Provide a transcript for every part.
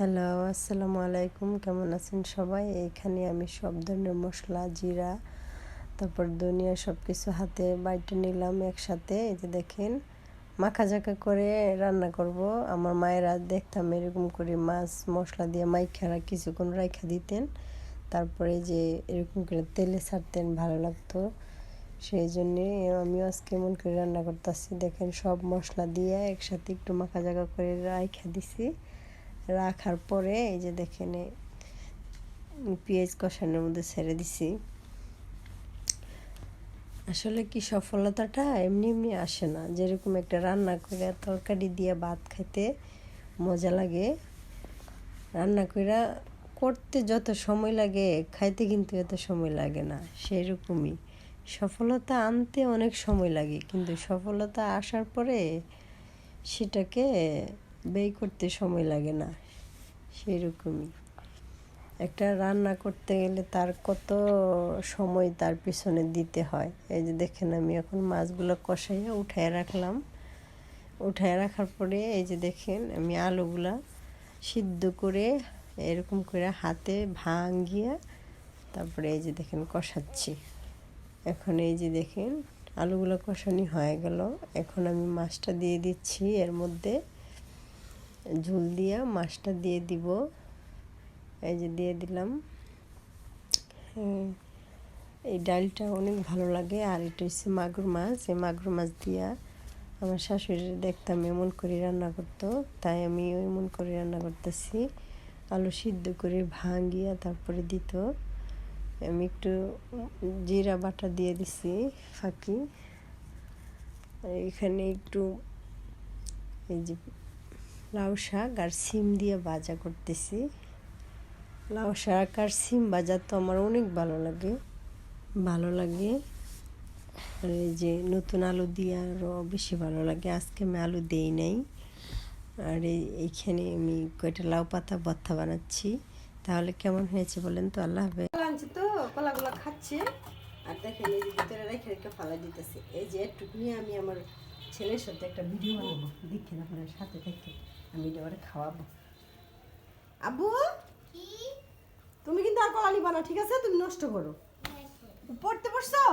Hello আসসালামু আলাইকুম কেমন আছেন সবাই? এখানে আমি সব ধরনের মশলা, জিরা, তারপর ধনিয়া সব কিছু হাতে বাইটে নিলাম একসাথে। এই যে দেখেন, মাখা জাকা করে রান্না করব। আমার মায়েরা দেখতাম এরকম করে মাছ, মশলা দিয়ে মাইখারা কিছুক্ষণ রাইখা দিতেন। তারপরে যে এরকম করে তেলে ছাড়তেন, ভালো লাগতো। সেই জন্যে আমিও আজকে মন করে রান্না করতেছি। দেখেন সব মশলা দিয়ে একসাথে একটু মাখা জাকা করে রাইখা দিছি। রাখার পরে এই যে দেখেন পেঁয়াজ কষানোর মধ্যে ছেড়ে দিছি। আসলে কি সফলতাটা এমনি এমনি আসে না। যেরকম একটা রান্না করে তরকারি দিয়ে ভাত খাইতে মজা লাগে। রান্না করে করতে যত সময় লাগে, খাইতে কিন্তু এত সময় লাগে না। সেরকমই। সফলতা আনতে অনেক সময় লাগে, কিন্তু সফলতা আসার পরে সেটাকে ব্যয় করতে সময় লাগে না, সেরকমই। একটা রান্না করতে গেলে তার কত সময় তার পিছনে দিতে হয়। এই যে দেখেন আমি এখন মাছগুলো কষাইয়া উঠায় রাখলাম। উঠায় রাখার পরে এই যে দেখেন আমি আলুগুলা সিদ্ধ করে এরকম করে হাতে ভাঙিয়ে তারপরে এই যে দেখেন কষাচ্ছি। এখন এই যে দেখেন আলুগুলো কষানি হয়ে গেল। এখন আমি মাছটা দিয়ে দিচ্ছি এর মধ্যে। ঝুল দিয়া মাছটা দিয়ে দিব। এই যে দিয়ে দিলাম। এই ডালটা অনেক ভালো লাগে আর এটা হচ্ছে মাগুর মাছ। এই মাগুর মাছ দিয়া আমার শাশুড়ি দেখতাম এমন করে রান্না করতো, তাই আমি এমন করে রান্না করতেছি। আলু সিদ্ধ করে ভাঙিয়া তারপরে দিত। আমি একটু জিরা বাটা দিয়ে দিছি ফাঁকি। এখানে একটু এই যে লাউ শাক আর সিম দিয়ে ভাজা করতেছি। লাউ শাক আর সিম ভাজা তো আমার অনেক ভালো লাগে। ভালো লাগে। আর এই যে নতুন আলু দিয়ে আরও বেশি ভালো লাগে। আজকে আমি আলু দেই নাই। আর এইখানে আমি কয়টা লাউ পাতা ভর্তা বানাচ্ছি। তাহলে কেমন হয়েছে বলেন তো? আল্লাহ হবে তো, কলাগুলো খাচ্ছে। আর দেখেন এই ভিতরে রেখে রেখে ফালা দিতেছে। এই যে একটুকু নিয়ে আমি আমার ছেলের সাথে একটা ভিডিও বানাবো। দেখেন আপনার সাথে থেকে আমি এটা ওরা খাওয়াবো। আব্বু? তুমি কিন্তু আর কলা নিবা না ঠিক আছে? তুমি নষ্ট করো। পড়তে বসছো?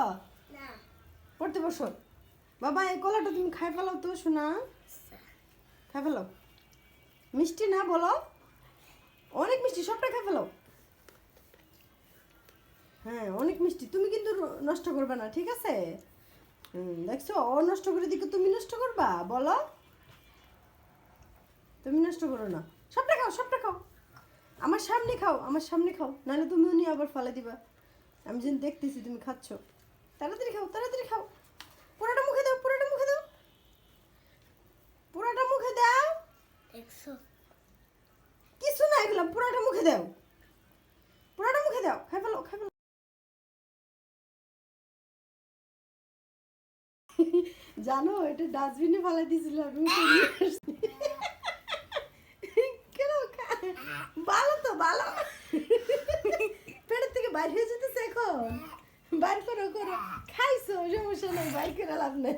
পড়তে বসো। বাবা এই কলাটা তুমি খাই ফেলো তো শোনা খাই ফেলো। মিষ্টি না বলো? অনেক মিষ্টি সবটা খাই ফেলো। হ্যাঁ অনেক মিষ্টি। তুমি কিন্তু নষ্ট করবে না ঠিক আছে? হুম দেখছ? ও নষ্ট করে দিকে তুমি নষ্ট করবা বলো? তুমি নষ্ট করো না। সবটা খাও সবটা খাও। আমার সামনে খাও আমার সামনে খাও। নাহলে তুমি উনি আবার ফেলে দিবা। আমি যেন দেখতেছি তুমি খাচ্ছ। তাড়াতাড়ি খাও তাড়াতাড়ি খাও। পুরোটা মুখে দাও পুরোটা মুখে দাও। পুরোটা মুখে দাও। কিছু না এগুলো পুরোটা মুখে দাও। পুরোটা মুখে দাও। খাই ফেলো খাই ফেলো। জানো এটা ডাস্টবিনে ফেলে দিয়েছিল আমি ভালো তো, ভালো। পেটের থেকে বাইর হয়ে যেতেছে এখন। বাইর করো করো। খাইছো, সমস্যা নাই, বাইর করে লাভ নাই।